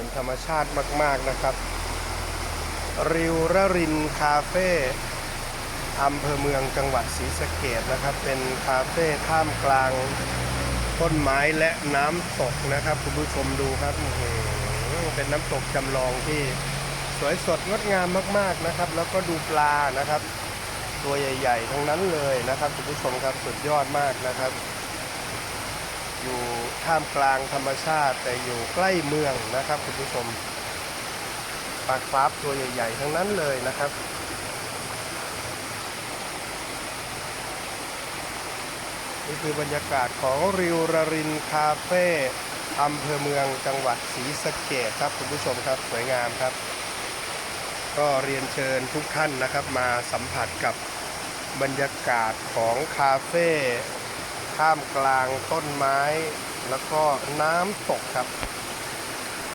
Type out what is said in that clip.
เป็นธรรมชาติมาก ๆนะครับ ริวระรินคาเฟ่อำเภอเมืองจังหวัดศรีสะเกดนะครับ เป็นคาเฟ่ท่ามกลางต้นไม้และน้ำตกนะครับ คุณผู้ชมดูครับเป็นน้ำตกจำลองที่สวยสดงดงามมากๆนะครับ แล้วก็ดูปลานะครับ ตัวใหญ่ ๆ ทั้งนั้นเลยนะครับคุณผู้ชมครับสุดยอดมากนะครับ ท่ามกลางธรรมชาติ แต่อยู่ใกล้เมืองนะครับคุณผู้ชมปลาคราตัวใหญ่ ๆ ทั้งนั้นเลยนะครับนี่คือบรรยากาศของริวรรินคาเฟ่อำเภอเมืองจังหวัดศรีสะเกดครับคุณผู้ชมครับสวยงามครับ ก็เรียนเชิญทุกท่านนะครับ มาสัมผัสกับบรรยากาศของคาเฟ่ท่ามกลางต้นไม้ แล้วก็น้ำตกครับ